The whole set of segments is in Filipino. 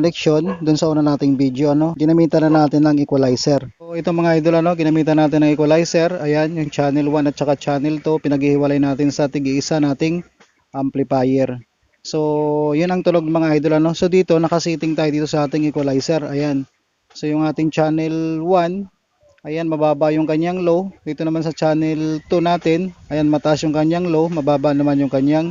collection dun sa una nating video ano? Ginamitan na natin ng equalizer ito mga idol ano ginamitan natin ng equalizer. Ayan yung channel 1 at saka channel 2 pinaghihiwalay natin sa tig-isa nating amplifier. So yun ang tulog mga idol ano. So dito nakasiting tayo dito sa ating equalizer. Ayan. So yung ating channel 1 ayan mababa yung kanyang low. Dito naman sa channel 2 natin ayan mataas yung kanyang low mababa naman yung kanyang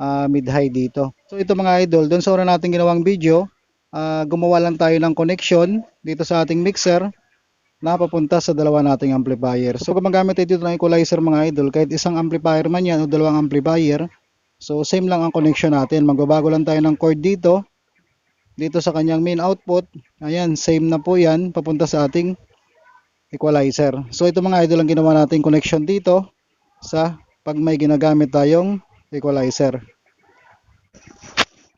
ah, mid-high dito. So ito mga idol, doon sa una natin ginawang video, ah, gumawa lang tayo ng connection dito sa ating mixer na papunta sa dalawa nating amplifier. So kung magamit tayo dito ng equalizer mga idol, kahit isang amplifier man yan o dalawang amplifier, so same lang ang connection natin. Magbabago lang tayo ng cord dito, dito sa kanyang main output. Ayan, same na po yan, papunta sa ating equalizer. So ito mga idol ang ginawa nating connection dito sa pag may ginagamit tayong equalizer.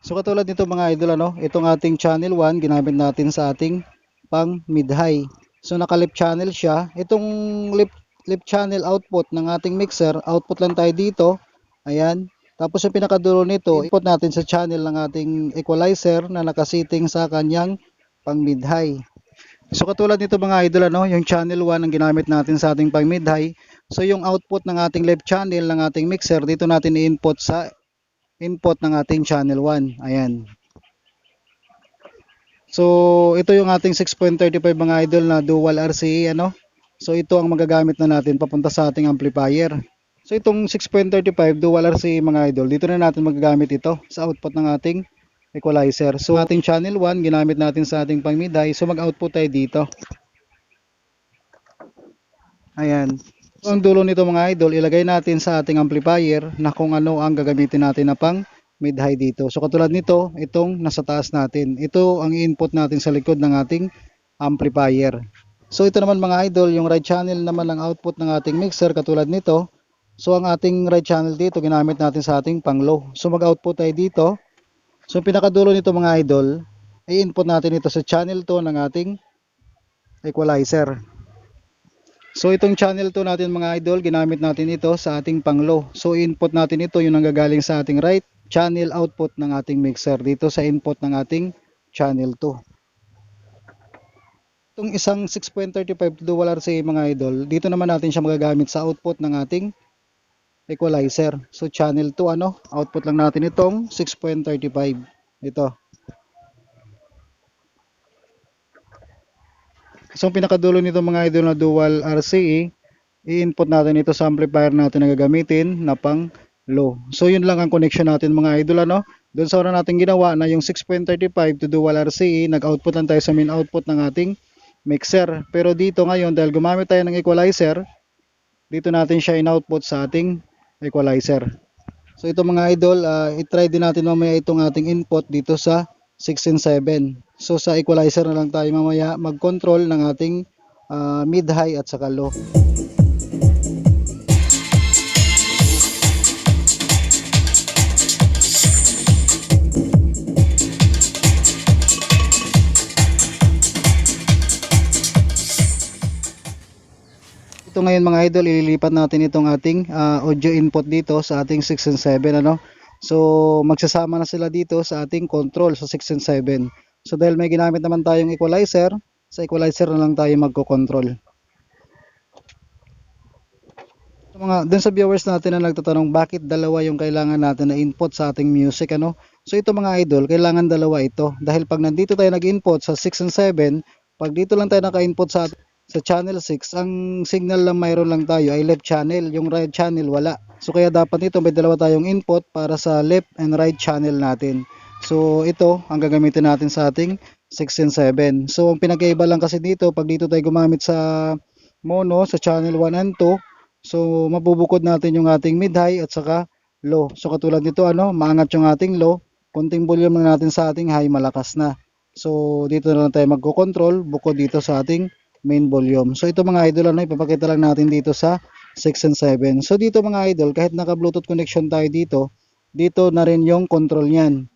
So katulad nito mga idol ano, itong ating channel 1 ginamit natin sa ating pang mid-high. So naka left channel siya. Itong left, left channel output ng ating mixer, output lang tayo dito. Ayan. Tapos yung pinakadulo nito, input natin sa channel ng ating equalizer na nakasiting sa kanyang pang mid-high. So katulad nito mga idol ano, yung channel 1 ang ginamit natin sa ating pang mid-high. So yung output ng ating left channel ng ating mixer dito natin i-input sa input ng ating channel 1. Ayan. So ito yung ating 6.35 mga idol na dual RCA ano. So ito ang magagamit na natin papunta sa ating amplifier. So itong 6.35 dual RCA mga idol, dito na natin magagamit ito sa output ng ating equalizer. So ating channel 1 ginamit natin sa ating pang mid-high. So mag-output tayo dito. Ayan. So, ang dulo nito mga idol, ilagay natin sa ating amplifier na kung ano ang gagamitin natin na pang mid-high dito. So katulad nito, itong nasa taas natin. Ito ang input natin sa likod ng ating amplifier. So ito naman mga idol, yung right channel naman ang output ng ating mixer katulad nito. So ang ating right channel dito ginamit natin sa ating pang low. So mag-output tayo dito. So pinakadulo nito mga idol, i-input natin ito sa channel 2 ng ating equalizer. So itong channel 2 natin mga idol, ginamit natin ito sa ating pang low. So input natin ito yung nanggagaling sa ating right channel output ng ating mixer dito sa input ng ating channel 2. Itong isang 6.35 dual RCA mga idol, dito naman natin siya magagamit sa output ng ating equalizer. So channel 2 ano, output lang natin itong 6.35. Ito. So pinakadulo nito mga idol na dual RCA, i-input natin ito sa amplifier natin na gagamitin na pang low. So yun lang ang connection natin mga idol ano. Doon sa una natin ginawa na yung 6.35 to dual RCA, nag-output lang tayo sa main output ng ating mixer. Pero dito ngayon dahil gumamit tayo ng equalizer, dito natin siya in-output sa ating equalizer. So ito mga idol, uh, i-try din natin mamaya itong ating input dito sa 6 and 7. So sa equalizer na lang tayo mamaya mag-control ng ating ah, mid-high at saka low. Ito ngayon mga idol, ililipat natin itong ating ah, audio input dito sa ating 6 and 7 ano. So magsasama na sila dito sa ating control sa 6 and 7. So dahil may ginamit naman tayong equalizer, sa equalizer na lang tayo magko-control. So, mga dun sa viewers natin na nagtatanong bakit dalawa yung kailangan natin na input sa ating music ano. So ito mga idol, kailangan dalawa ito dahil pag nandito tayo nag-input sa 6 and 7, pag dito lang tayo naka-input sa sa channel 6, ang signal lang mayroon lang tayo ay left channel, yung right channel wala. So kaya dapat dito may dalawa tayong input para sa left and right channel natin. So ito ang gagamitin natin sa ating 6 and 7. So ang pinagkaiba lang kasi dito pag dito tayo gumamit sa mono sa channel 1 and 2, so mabubukod natin yung ating mid-high at saka low. So katulad nito ano, maangat yung ating low, konting volume lang natin sa ating high malakas na. So dito na lang tayo magko-control bukod dito sa ating main volume. So ito mga idol ano, ipapakita lang natin dito sa 6 and 7. So dito mga idol, kahit naka Bluetooth connection tayo dito, dito na rin yung control niyan.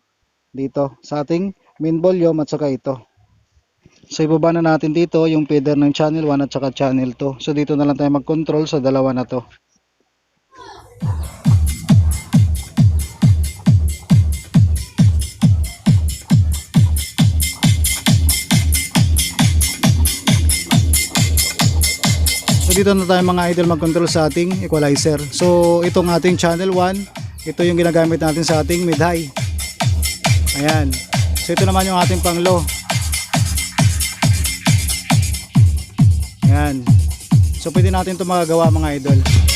Dito sa ating main volume at saka ito. So ibaba na natin dito yung feeder ng channel 1 at saka channel 2. So dito na lang tayo mag-control sa dalawa na to. Dito na tayo mga idol mag-control sa ating equalizer. So itong ating channel 1, ito yung ginagamit natin sa ating mid-high. Ayan. So ito naman yung ating pang low. Ayan. So pwede natin ito magagawa mga idol.